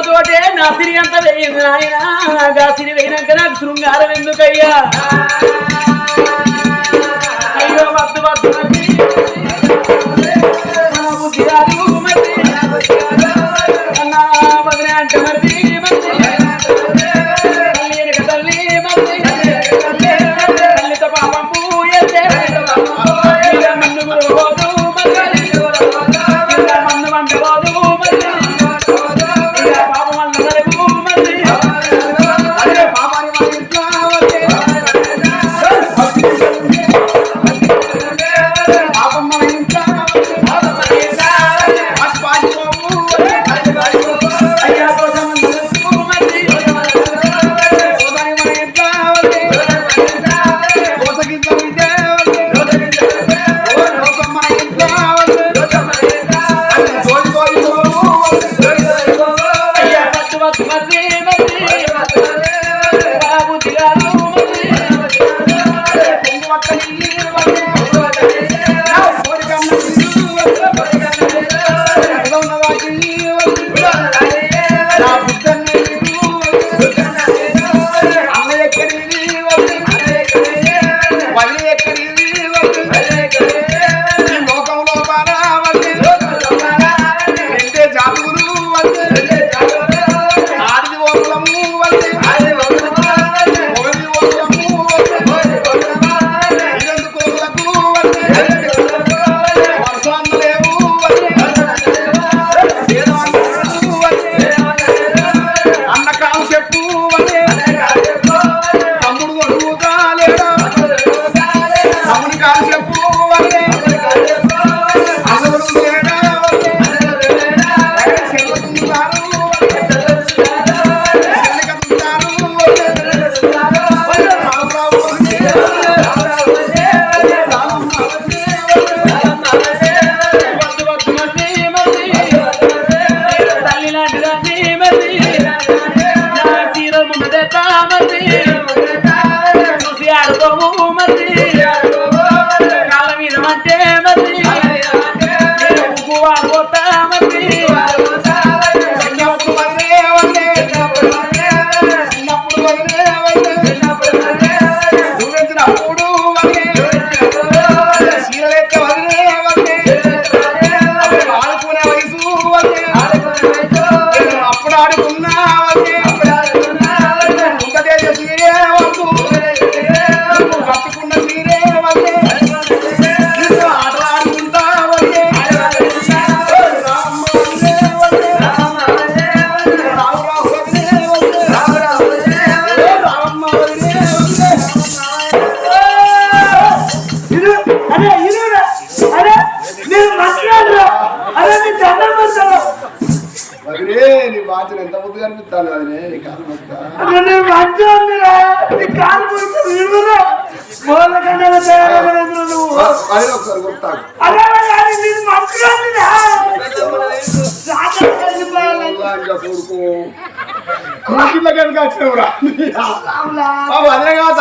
నా సిరి అంత వేయింది నాయన. గాసిరి వేయినాక నాకు శృంగారం ఎందుకయ్యా అయ్యో వద్దు వద్దు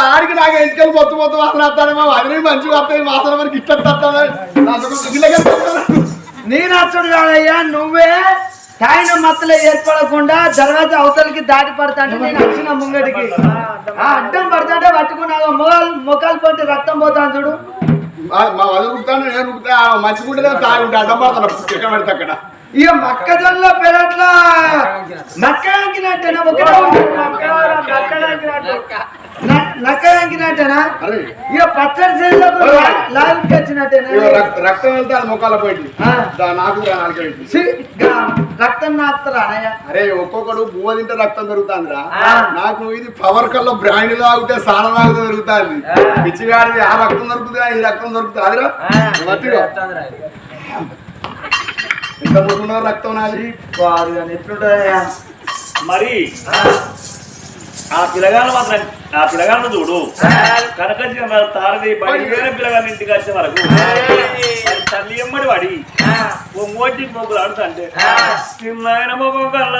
ఆడికి నాకు ఎంటికలు పొత్తు పొత్తు వాసన వస్తాను మా వదిలే మంచిగా వస్తాయి వాసన మనకి ఇట్లా వస్తాను నేను అచ్చుడు కాదయ్యా నువ్వే తాయిన మత్తలో ఏర్పడకుండా దర్వాజా అవతలికి దాటి పడతా అంటే నేను వచ్చిన ముంగడికి ఆ అడ్డం పడతాంటే పట్టుకున్నావు? మొగాలు మొక్కలు పొంటి రక్తం పోతాను చూడు. మా వదిలి కుడతాను నేను కుడతా మంచి గుండె తాగి ఉంటా అడ్డం పడతాను. ఎక్కడ పడితే అక్కడ. ఇక మొక్కజొన్న పెరట్ల. నక్క అంకినట్టేనా ఒకటే ఉంటుంది. న- నక్క అంకినట్టేనా అరే ఇక పచ్చడి చేసినప్పుడు లాగుకి వచ్చినట్టేనా రక్తం వెళ్తే అది మొక్కల పోయింది. ఆ. దా నాకు రక్తం నాకుతారా అరే ఒక్కొక్కడు బువ్వ తింటే రక్తం పెరుగుతుందిరా. నాకు ఇది పవర్ కల్లో బ్రాండ్ తాగితే సారం తాగితే పెరుగుతుంది. పిచ్చిగాడిది ఆ రక్తం దొరుకుతుంది ఈ రక్తం దొరుకుతుంది అదిరా. ముట్టుకున్నావు రక్తం నాది. వారు కానీ ఎట్లుంటాయా మరి ఆ? పిల్లగాను మాత్రం ఆ పిల్లగాను చూడు. కనకొచ్చిన తారది బయట వేరే పిల్లగాని ఇంటికి వచ్చే వరకు తల్లి ఎమ్మడి వాడి. మోటి మొగ్గులు ఆడుతుంటే చిన్న మొగ్గు కళ్ళ.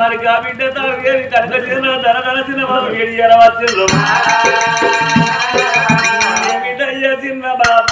మరి గా బిడ్డ తాగేది కనకొచ్చిన ధర కలిసిన వాళ్ళు ఏడి వచ్చిండ్రు ఏ బిడ్డ చిన్న బాబు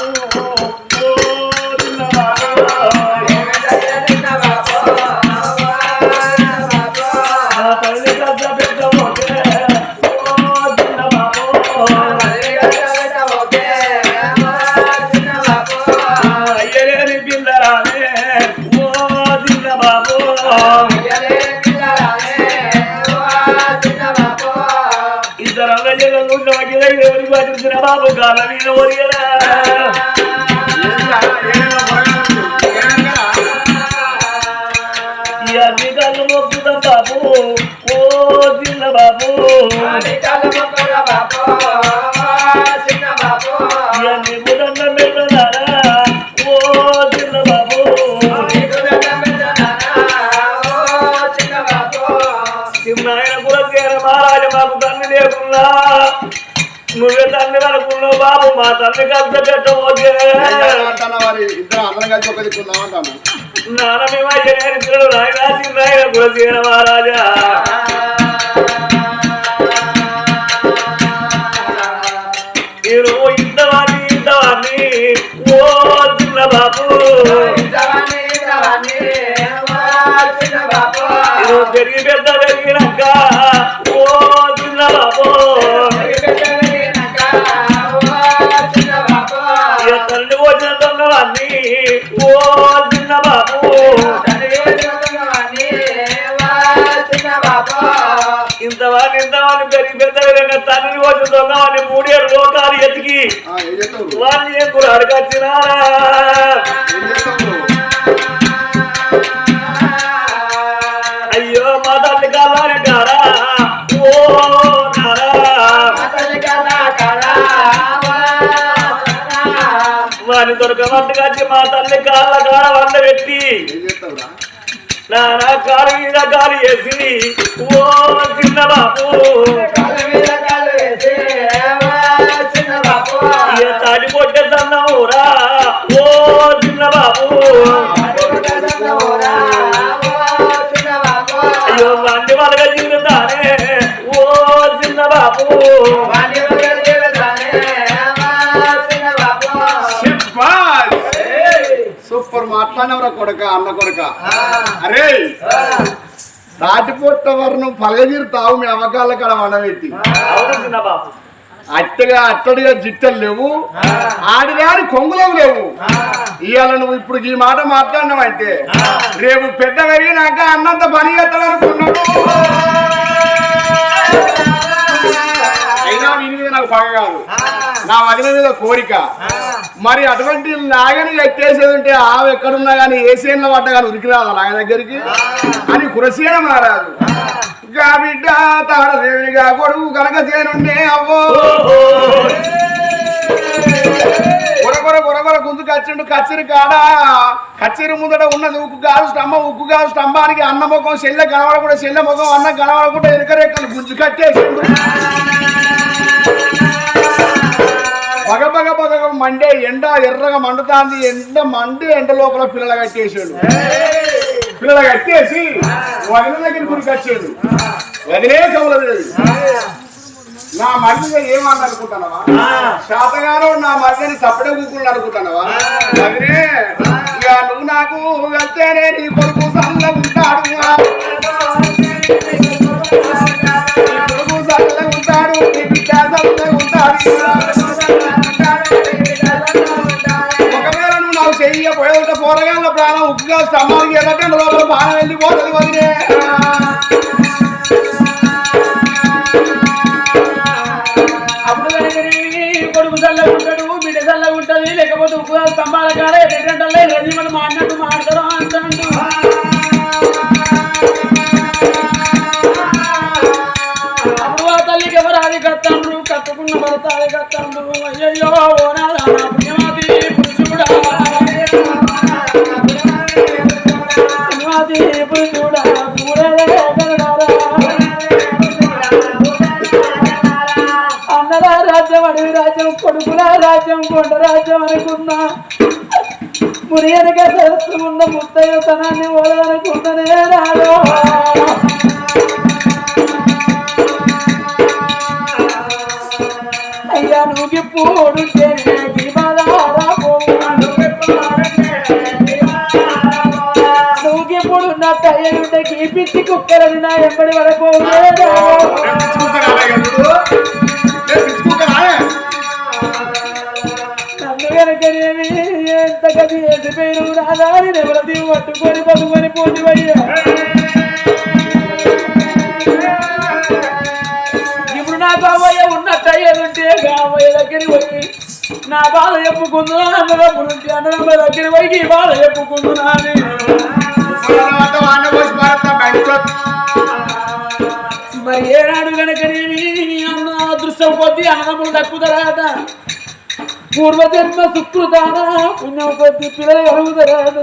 లేకున్నా నువ్వే తండ్రి అనుకున్నావు బాబు మా తండ్రి కష్ట పెట్టబోతే ఇద్దరు కలిసి ఒక దిక్కుందామంటాను నానమేమయ్యాడు నాయన చిన్నాయన కూడా చేర మహారాజా. తల్లి వచ్చిన దొంగవాణ్ణి ఓ చిన్న బాబు ఇంతవాణ్ణి ఇంతవాణ్ణి పెరిగి పెద్ద పెరిగిన తండ్రి వచ్చిన దొంగవాణ్ణి మూడేడు లోకాలు ఎతికి. వాణ్ణి ఏం కూడా అడగచ్చినారా వాని దొరకమంటగా మా తల్లి కాళ్ళ కాడ వండ పెట్టి నానా కాలు మీద కాలు వేసి ఓ చిన్న బాబు. తాడి పొట్టే మాట్లాడినవరా కొడక అన్న కొడక. అరే తాటిపొట్ట వర్ణం పలగజీరుతావు మీ అమ్మకాల కాడ బాబు అట్టగా అట్టడిగా జిట్టలు లేవు. ఆడిరాని కొంగులేవు లేవు. ఇవాళ నువ్వు ఇప్పుడు ఈ మాట మాట్లాడినావంటే రేపు పెద్ద పెరిగినాక అన్నంత పని మీద నాకు పగ కాదు నా వదిన మీద కోరిక. మరి అటువంటి నాగని ఎట్టేసేది ఉంటే ఆవు ఎక్కడున్నా కానీ ఏసేన్ల పడ్డ కానీ ఉరికిరాదు నాగ దగ్గరికి? అని కురసేన మారాదు. గా బిడ్డ తాడదేవిగా కొడుకు కనుక చేనుండే అవ్వో. కొరకొర కొరకొర గుంతు కచ్చిండు కచ్చిరి కాడ. కచ్చిరి ముందట ఉన్నది ఉక్కు కాదు స్తంభం ఉక్కు కాదు స్తంభానికి అన్న ముఖం చెల్లె కనబడకుండా చెల్లె ముఖం అన్న కనబడకుండా ఎనకరెక్కలు గుంజు కట్టేసిండు. పగ మండే ఎండ ఎర్రగా మండుతాంది ఎండ మండే ఎండ లోపల పిల్లలు కట్టేసాడు పిల్లలు కట్టేసి వదిన దగ్గర గురికి వచ్చాడు. వదిలే కవలలేదు నా మరిదిగా ఏమన్నా అనుకుంటున్నావా శాతగానో నా మరిదని సపడే కూకులు అనుకుంటున్నావా? వదినే ఇక నువ్వు నాకు వెళ్తేనే నీ కొడుకు సల్ల ఉంటాడు ప్రాణం ఉక్కుగా స్తంభానికి ఎలాంటి లోపల బాణం వెళ్ళిపోతుంది వదిలే కొడుకు చల్ల ఉంటాడు బిడ్డ చల్ల ఉంటది లేకపోతే ఉప్పు స్తంభాల కాడ ఎటువంటి రజీ మనం అన్నట్టు మాడతారు అంటాడు. అమ్మ తల్లికి ఎవరు అది కత్తాండ్రు? కట్టుకున్న భర్త అది కత్తాండ్రు. అయ్యయ్యో ఓ రాజ్యం అడవి రాజ్యం కొడుకుల రాజ్యం కొండ రాజ్యం అనుకున్నా మురియనగా చేస్తున్న ముత్తయ్య తనాన్ని ఓడనుకున్ననే రాడు అయ్యా నువ్వు నువ్వు ఇప్పుడు నా తయ్యుంటే పిచ్చి కుక్కలని నా ఎంబడి వరకు గది వేసిపోయిన రాదాని ఎవరది పట్టుకొని పట్టుకొని పోతివయ్యా ఇప్పుడు నా బాబయ్య ఉన్న టైర్ ఉంటే కావయ్య దగ్గరికి పోయి నా బాధ చెప్పుకుందునా? అన్నదమ్ము నుంచి అన్నదమ్ముల దగ్గర పోయి బాధ చెప్పుకుందునా అని. మరి ఏనాడు కనుక అన్న అదృష్టం కొద్దీ అన్నదమ్ములు తర్వాత పూర్వజన్మ సుకృతాన పుణ్యం కొద్ది పిల్లలు కలుగుతారాట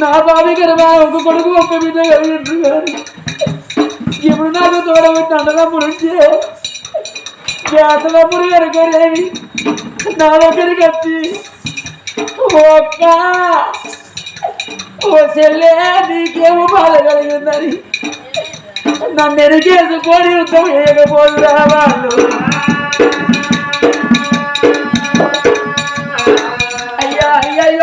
నా బావి గర్భ ఒక కొడుకు ఒక బిడ్డ కలిగిండ్రు కానీ ఇప్పుడు నాకు తోడబెట్టి అన్నదమ్ములు ఉంటే జాతలమ్ములు కనుకనేవి నా దగ్గరికి వచ్చి ఒక్క ఓ చెల్లె నీకేమో బాధ కలిగిందని నన్ను ఎరిగేసుకొని యుద్ధం చేయకపోదురా వాళ్ళు.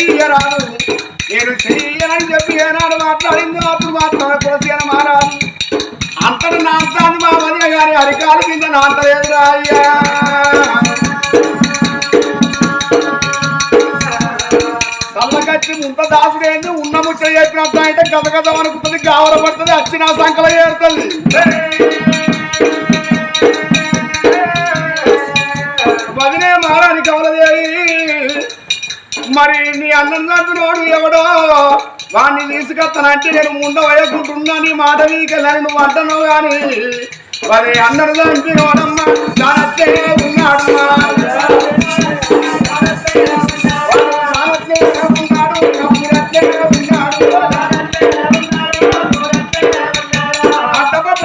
చెయ్యరాదు. నేను చెయ్యనని చెప్పి ఏనాడు మాట్లాడిందో అప్పుడు మాట్లాడకూడదు అని మారాదు అంతటి నా మా మధ్య గారి అరికాలు కింద నాంతలేదురా అయ్యా. కళ్ళకచ్చి ముంత దాసుడేంది ఉన్న ముచ్చట చెప్పినంత అంటే గదగదం అనుకుంటుంది గావర పడుతుంది వచ్చి సంకల ఏరుతుంది మరి నీ అన్నం ఎవడో? వాడిని తీసుకొస్తానంటే నేను ముందు వయకుంటున్నా నీ మాట నీకెళ్ళని నువ్వు అంటున్నావు కానీ మరి అన్నడు చంపినోడమ్మా దానత్తే ఉన్నాడమ్మా. దానత్తే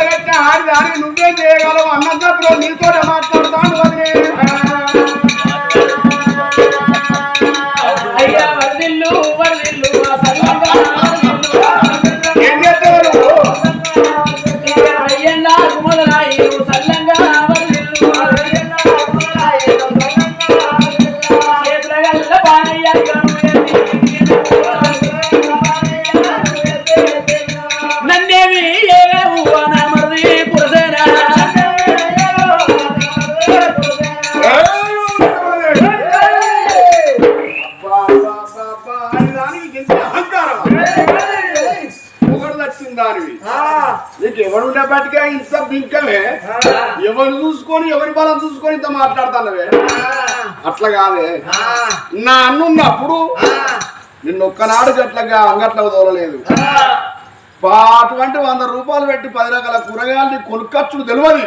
కట్టిన ఆడి నువ్వే చేయగలవు? అన్నం చంపిన నీతో మాట్లాడుతాను వదిలే మాట్లాడుతున్నవే అట్లా కాదే. నా అన్నున్నప్పుడు నిన్ను ఒక్కనాడు గట్లగా అంగట్లకు తోలలేదు. అటువంటి వంద రూపాయలు పెట్టి పది రకాల కూరగాయలు కొనుక్కచ్చుడు తెలియదు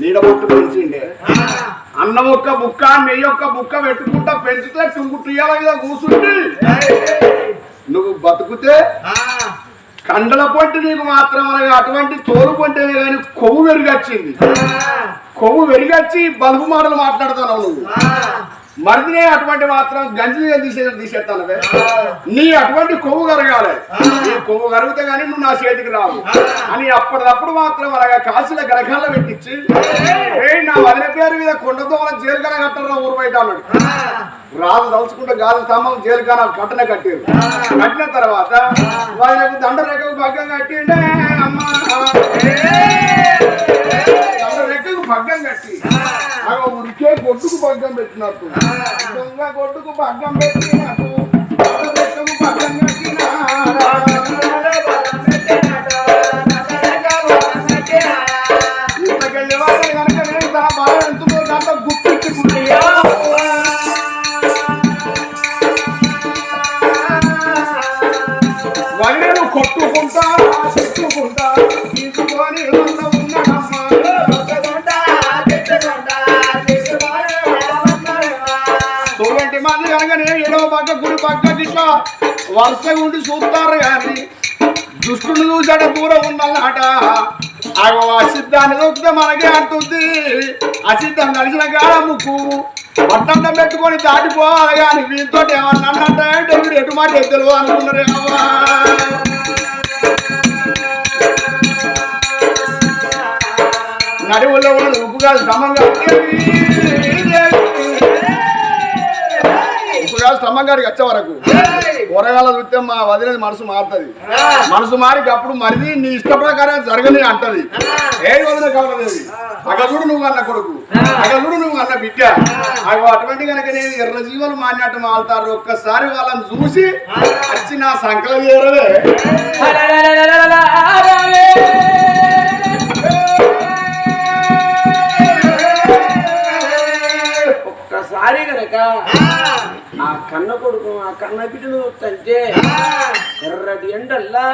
నీడ బొట్టు పెంచిండే. అన్నం ఒక్క బుక్క నెయ్యి ఒక్క బుక్క పెట్టుకుంటా పెంచితే టుంగు టుయ్యాల మీద కూర్చుండి నువ్వు బతుకుతే కండల పొంటి నీకు మాత్రం అనగా అటువంటి తోలు పొంటేనే కానీ కొవ్వు వెరిగొచ్చింది. కొవ్వు వెరిగొచ్చి బల్బు మాటలు మాట్లాడుతున్నావు నువ్వు. మరిదినే అటువంటి మాత్రం గంజి తీసే తీసేస్తాను నీ అటువంటి కొవ్వు కరగాలి. నీ కొవ్వు కరిగితే గానీ నువ్వు నా చేతికి రావు. అని అప్పటిదప్పుడు మాత్రం అలాగా కాసుల గరకాల పెట్టించి ఏ. నా వదిన పేరు మీద కొండదోమల జీలకన కట్టరా ఊరు బయట అన్నాడు. రాజు తలుచుకుంటే గాలి స్తంభం జీలకన కట్టన కట్టారు. కట్టిన తర్వాత వాళ్ళకు దండ రెక్కకు పగ్గం కట్టిండే అమ్మా. ఉరికే గొడ్డుకు పగ్గం పెట్టినట్టు. దొంగ గొడ్డుకు పగ్గం పెట్టినట్టు. వరుసగా ఉండి చూస్తారు కానీ దుష్టులు చూసాడు దూరం ఉందన్నమాట ఆగో అసిద్ధాన్ని చూస్తే మనకే అంటుంది. అసిద్ధం కలిసిన కాడ ముక్కు పట్టంతం పెట్టుకొని దాటిపోవాలి కానీ వీటితో ఏమన్నా అంటే వీడు ఎటు మాట ఎద్దలు అనుకున్నారేమో నడువులో ఉన్న ఉప్పుగా సమంగా స్టమక్ గారికి వచ్చే వరకు. కూరగాయల చూస్తే మా వదిలేది మనసు మారుతుంది. మనసు మారి అప్పుడు మరిది నీ ఇష్ట ప్రకారం జరగని అంటది. ఏది వదిలే కావలేదు అక్కడ చూడు నువ్వు అన్న కొడుకు. చూడు నువ్వు అన్న బిడ్డ. అవి అటువంటి కనుక నేను ఎర్ర జీవులు మాడినట్టు మారుతారు ఒక్కసారి వాళ్ళని చూసి వచ్చి నా సంకలం చేరలే కన్న కొడుకు ఆ కన్న బిడ్డను చూస్తుంటే ఎర్రటి ఎండల్లా.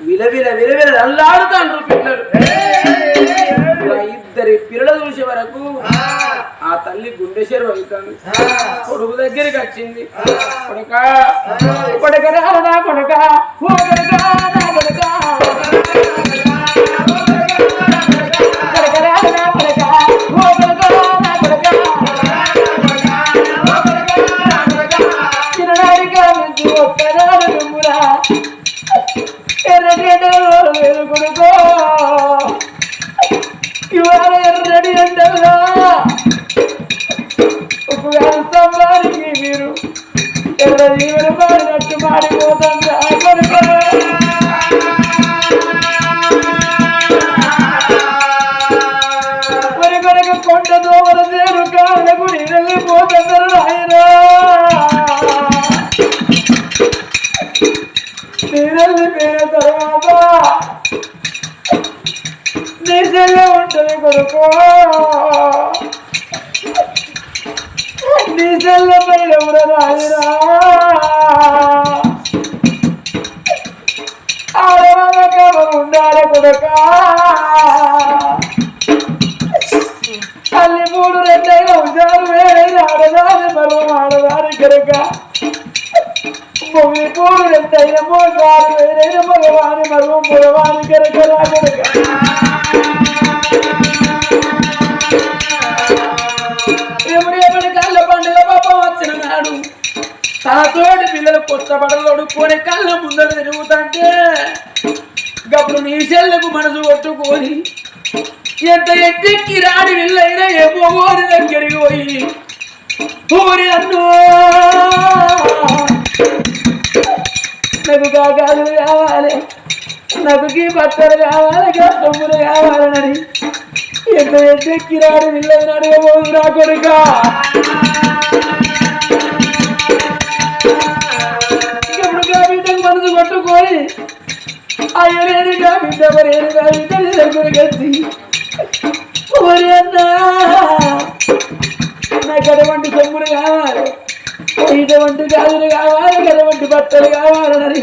విలవిల విలవిల అల్లాడుతాండ్రు పిల్లలు. ఇద్దరి పిల్లలు చూసే వరకు ఆ తల్లి గుండె చెరువు అవుతుంది కొడుకు దగ్గరికి వచ్చింది. కొడక కొడకరా కొడక కొడుకో కనుక భూమి మూడు రెండైన మోసాలు వేరైన మగవాని మరో మగవాని కనుక రా కళ్ళ పండుగ పాపం వచ్చిన నాడు. తనతోటి పిల్లలు కొత్త బట్టలు తొడుక్కొని కళ్ళ ముందర తిరుగుతుంటే గప్పుడు నీ చెల్లకు మనసు కొట్టుకొని ఎంత ఎట్టెక్కి రాడి వెళ్ళైనా ఏమో ఊరి దగ్గరికి పోయి ఊరి అన్నో గాజులు కావాలి. నాకు గీ బట్టలు కావాలి గా సొమ్ములు కావాలని. ఎంత ఎట్టెక్కి రాని వెళ్ళైనా ఏమో నా కొడుక. ఇప్పుడు గా బిడ్డకు మనసు కొట్టుకొని అయ్యలేనిగా బిడ్డ మరేనుగా బిడ్డ నీ దగ్గరికి వచ్చి ఓరి అన్నా నాకు అటువంటి సొమ్ములు కావాలి ఇటువంటి గాజులు కావాలి అటువంటి బట్టలు కావాలని.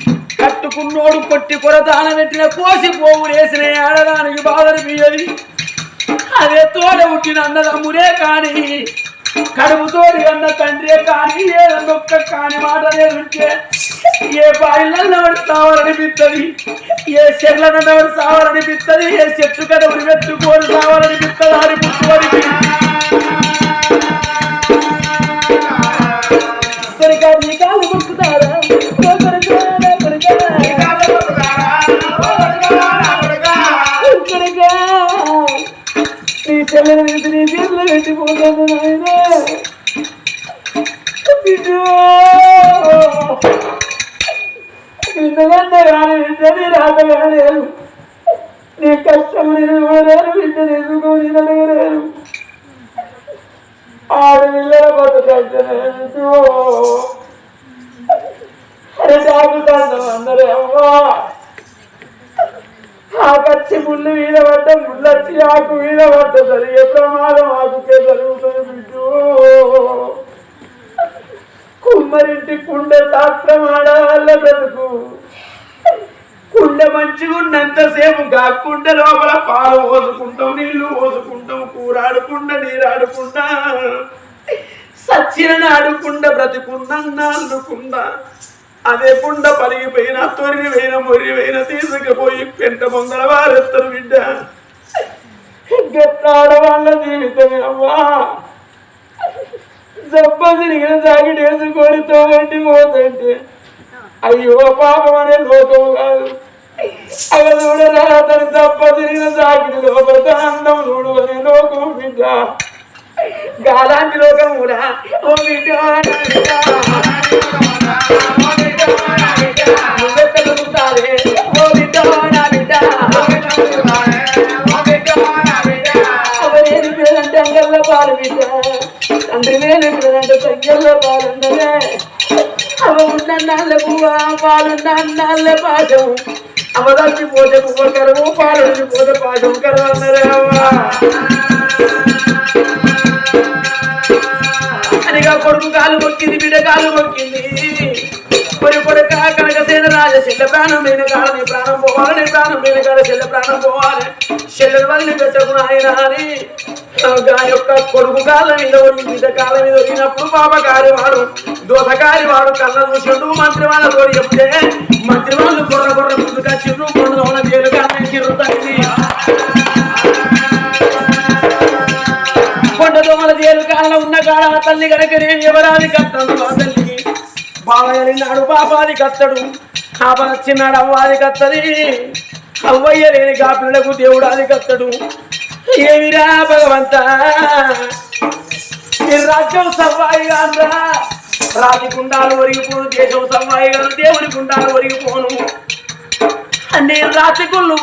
కట్టుకున్నోడు కొట్టి కొరదాన పెట్టిన కోసి పోవు వేసిన ఆడదానికి బాధనిపించది అదే తోడ పుట్టిన అన్నదమ్ముడే కానీ కడుపుతోడి అన్న తండ్రే కానీ ఏదొక్క కాని మాట లేదుంటే ఏ బాయిలలో సావాలనిపిస్తుంది ఏ చెట్లనన్న సావాలనిపిస్తుంది ఏ చెట్టు కదా ఉడి సావాలనిపిస్తుంది అని పుట్టుకోనికి నీ చెల్లెలు నీ చేతిలో పెట్టిపోతాను నాయన బిడ్డో. నిన్నదన్న కానీ బిడ్డని రాటగాలేదు నీ కష్టం నేను ఇవ్వలేరు బిడ్డని ఎందుకు నేను అడగలేరు ఆడపిల్లల బతుకంటే అరే తాగుతాను అందరూ అమ్మా ఆకచ్చి ముళ్ళు మీద పడ్డ ముళ్ళొచ్చి ఆకు మీద పడ్డ ప్రమాదం? ఆకుకే జరుగుతుంది బిడ్డు కుమ్మరింటి కుండ శాస్త్రం ఆడవాళ్ళ బ్రతుకు. కుండ మంచిగున్నంతసేపు ఉన్నంతసేపు లోపల పాలు పోసుకుంటాం నీళ్ళు పోసుకుంటాం నీరు నీరాడుకుండా. సచ్చిన ఆడుకుండా బ్రతుకున్నా అల్లుకుండా అదే పుండ పలిగిపోయిన తొరివైన మొరివైన తీసుకుపోయి పెంట ముందర వారెత్తరు బిడ్డ. గట్ట వాళ్ళ జీవితమే అమ్మా జబ్బ తిరిగిన జాకెట్ వేసుకొని తోగంటి పోతంటే అయ్యో పాపం అనే లోకం కాదు. అవ చూడరా అతని తప్ప తిరిగిన జాకెట్ లోపల అందం చూడు అనే లోకం బిడ్డ. గాలాంటి లోకం కూడా ఓ బిడ్డ. పాలు తండ్రి వేలు పేరంటే పాలు అవ ఉన్న నాళ్ళ పువ్వ పాలున్న అన్నాళ్ళ పాఠం అవ తప్పిపోతే పువ్వ కరవు పాలు పోతే పాఠం కరవు అన్నరే అనిగా కొడుకు కాలు మొక్కింది బిడ్డ కాలు మొక్కింది పొరి కొడుక కనక సేన రాజ చెల్ల ప్రాణం మీద కాలని ప్రాణం పోవాలి ప్రాణం మీద కాడ చెల్ల ప్రాణం పోవాలి చెల్లెలు వల్లి పెట్టకు నాయన అని ఆ యొక్క కొడుకు కాళ్ళ మీద మీద కాలం కాళ్ళ మీద ఒరిగినప్పుడు పాపకారి వాడు దోసకారి వాడు కళ్ళ చూసిండు మంత్రి వాళ్ళ కోడి చెప్తే మంత్రి వాళ్ళు కొర్ర కొర్ర ముందుకు కొండ దోన జైలు కారణించారు తల్లి కొండ దోమల జైలు కాళ్ళ ఉన్న కాడ ఆ తల్లి గనకనేమి ఎవరాది కత్తడు ఆ తల్లికి బావయ్య నాడు పాపాది కత్తడు. బాబా చిన్నాడు అవ్వాది కత్తది. అవ్వయ్య లేని పిల్లలకు దేవుడు అది కత్తడు. ఏమిరా భగవంత? రాజ్యం సవ్వాయి కాదురా రాతి గుండాలు ఒరిగిపోను దేశం సవ్వాయి కాదు దేవుడి గుండాలు ఒరిగిపోను. అన్ని రాతి గుళ్ళు